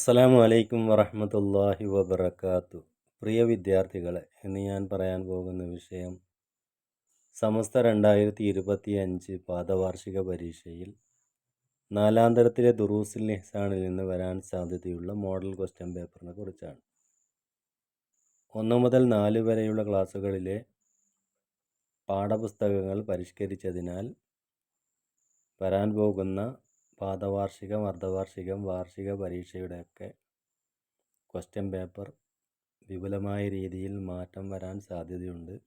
അസ്സലാമു അലൈക്കും വറഹ്മത്തുള്ളാഹി വബർക്കാത്തു പ്രിയ വിദ്യാർത്ഥികളെ ഇന്ന് ഞാൻ പറയാൻ പോകുന്ന വിഷയം സമസ്ത രണ്ടായിരത്തി ഇരുപത്തി അഞ്ച് പാദവാർഷിക പരീക്ഷയിൽ നാലാം തരത്തിലെ ദുറൂസുൽ നിഹ്സാനിൽ നിന്ന് വരാൻ സാധ്യതയുള്ള മോഡൽ ക്വസ്റ്റ്യൻ പേപ്പറിനെ കുറിച്ചാണ്. ഒന്ന് മുതൽ നാല് വരെയുള്ള ക്ലാസ്സുകളിലെ പാഠപുസ്തകങ്ങൾ പരിഷ്കരിച്ചതിനാൽ വരാൻ പോകുന്ന പാദവാർഷികം അർദ്ധവാർഷികം വാർഷിക പരീക്ഷയുടെയൊക്കെ ക്വസ്റ്റ്യൻ പേപ്പർ വിപുലമായ രീതിയിൽ മാറ്റം വരാൻ സാധ്യതയുണ്ട്.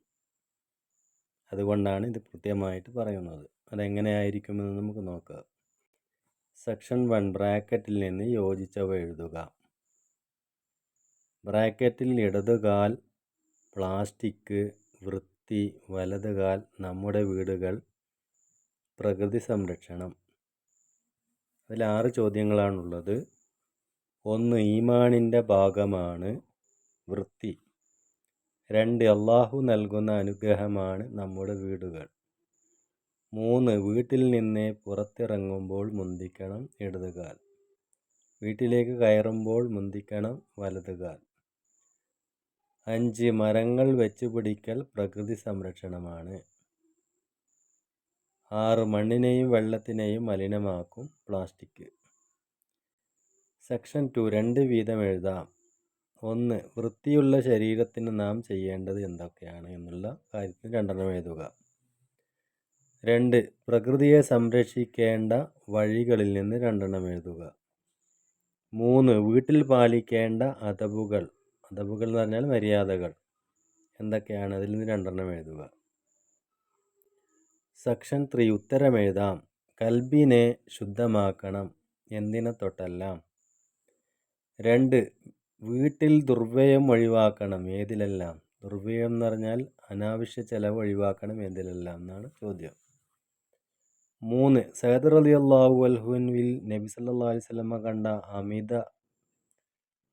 അതുകൊണ്ടാണ് ഇത് കൃത്യമായിട്ട് പറയുന്നത്. അതെങ്ങനെയായിരിക്കുമെന്ന് നമുക്ക് നോക്കാം. സെക്ഷൻ വൺ ബ്രാക്കറ്റിൽ നിന്ന് യോജിച്ചവ എഴുതുക. ബ്രാക്കറ്റിൽ ഇടതുകാൽ പ്ലാസ്റ്റിക് വൃത്തി വലതുകാൽ നമ്മുടെ വീടുകൾ പ്രകൃതി സംരക്ഷണം. അതിൽ ആറ് ചോദ്യങ്ങളാണുള്ളത്. ഒന്ന് ഈമാനിന്റെ ഭാഗമാണ് വൃത്തി. രണ്ട് അള്ളാഹു നൽകുന്ന അനുഗ്രഹമാണ് നമ്മുടെ വീടുകൾ. മൂന്ന് വീട്ടിൽ നിന്ന് പുറത്തിറങ്ങുമ്പോൾ മുന്തിക്കണം ഇടതുകാൽ. വീട്ടിലേക്ക് കയറുമ്പോൾ മുന്തിക്കണം വലതുകാൽ. അഞ്ച് മരങ്ങൾ വെച്ചുപിടിക്കൽ പ്രകൃതി സംരക്ഷണമാണ്. ആറ് മണ്ണിനെയും വെള്ളത്തിനെയും മലിനമാക്കും പ്ലാസ്റ്റിക്. സെക്ഷൻ ടു രണ്ട് വീതം എഴുതാം. ഒന്ന് വൃത്തിയുള്ള ശരീരത്തിന് നാം ചെയ്യേണ്ടത് എന്തൊക്കെയാണ് എന്നുള്ള കാര്യത്തിന് രണ്ടെണ്ണം എഴുതുക. രണ്ട് പ്രകൃതിയെ സംരക്ഷിക്കേണ്ട വഴികളിൽ നിന്ന് രണ്ടെണ്ണം എഴുതുക. മൂന്ന് വീട്ടിൽ പാലിക്കേണ്ട അതവുകൾ അതവുകൾ എന്ന് പറഞ്ഞാൽ മര്യാദകൾ. എന്തൊക്കെയാണ്? അതിൽ നിന്ന് രണ്ടെണ്ണം എഴുതുക. സെക്ഷൻ ത്രീ ഉത്തരമെഴുതാം. കൽബിനെ ശുദ്ധമാക്കണം എന്തിനെ തൊട്ടെല്ലാം രണ്ട് വീട്ടിൽ ദുർവ്യയം ഒഴിവാക്കണം ഏതിലെല്ലാം? ദുർവ്യയം എന്ന് പറഞ്ഞാൽ അനാവശ്യ ചെലവ് ഒഴിവാക്കണം എന്തിലെല്ലാം എന്നാണ് ചോദ്യം. മൂന്ന് സൈദർ അലി അള്ളാഹു അൽഹുവിൽ നബി സല്ലാ അലൈഹി സ്വലമ കണ്ട അമിത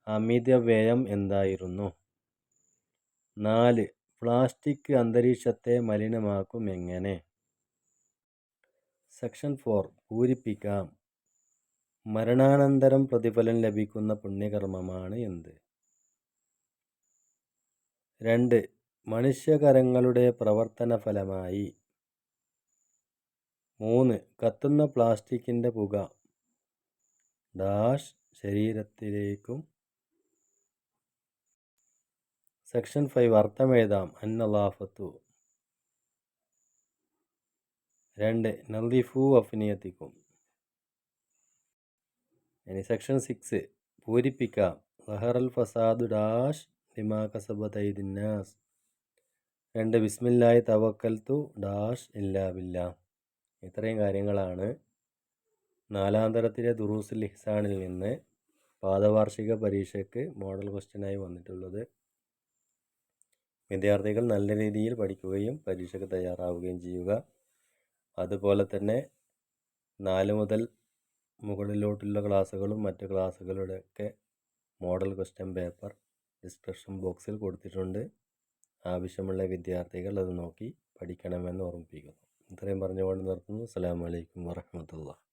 അമിത വ്യയം എന്തായിരുന്നു? നാല് പ്ലാസ്റ്റിക് അന്തരീക്ഷത്തെ മലിനമാക്കും എങ്ങനെ? സെക്ഷൻ ഫോർ പൂരിപ്പിക്കാം. മരണാനന്തരം പ്രതിഫലം ലഭിക്കുന്ന പുണ്യകർമ്മമാണ് എന്ത്? രണ്ട്. മനുഷ്യകരങ്ങളുടെ പ്രവർത്തന ഫലമായി മൂന്ന്. കത്തുന്ന പ്ലാസ്റ്റിക്കിന്റെ പുക. ഡാഷ് ശരീരത്തിലേക്കും. സെക്ഷൻ ഫൈവ് അർത്ഥമെഴുതാം അന്നലാഫത്തു രണ്ട് നന്ദിഫു അഫ്നിയത്തിക്കും ഇനി സെക്ഷൻ സിക്സ് പൂരിപ്പിക്കാം. ലഹറൽ ഫസാദു ഡാഷ് ലിമാ കസബത്തൈദിന്നാസ് രണ്ട് ബിസ്മില്ലായി തവക്കൽത്തു ഡാഷ് ഇല്ലാ ബില്ല. ഇത്രയും കാര്യങ്ങളാണ്. നാലാം തരത്തിലെ ദുറൂസുൽ ഇഹ്സാനിൽ നിന്ന് പാദവാർഷിക പരീക്ഷയ്ക്ക് മോഡൽ ക്വസ്റ്റ്യനായി വന്നിട്ടുള്ളത്. വിദ്യാർത്ഥികൾ നല്ല രീതിയിൽ പഠിക്കുകയും പരീക്ഷയ്ക്ക് തയ്യാറാവുകയും ചെയ്യുക. അതുപോലെ തന്നെ നാല് മുതൽ മുകളിലോട്ടുള്ള ക്ലാസ്സുകളും മറ്റ് ക്ലാസ്സുകളുടെയൊക്കെ മോഡൽ ക്വസ്റ്റ്യൻ പേപ്പർ ഡിസ്ക്രിപ്ഷൻ ബോക്സിൽ കൊടുത്തിട്ടുണ്ട്. ആവശ്യമുള്ള വിദ്യാർത്ഥികൾ അത് നോക്കി പഠിക്കണമെന്ന് ഓർമ്മിപ്പിക്കുന്നു. ഇത്രയും പറഞ്ഞുകൊണ്ട് നിർത്തുന്നു. അസ്സാം വലൈക്കും വാഹമത്തുള്ള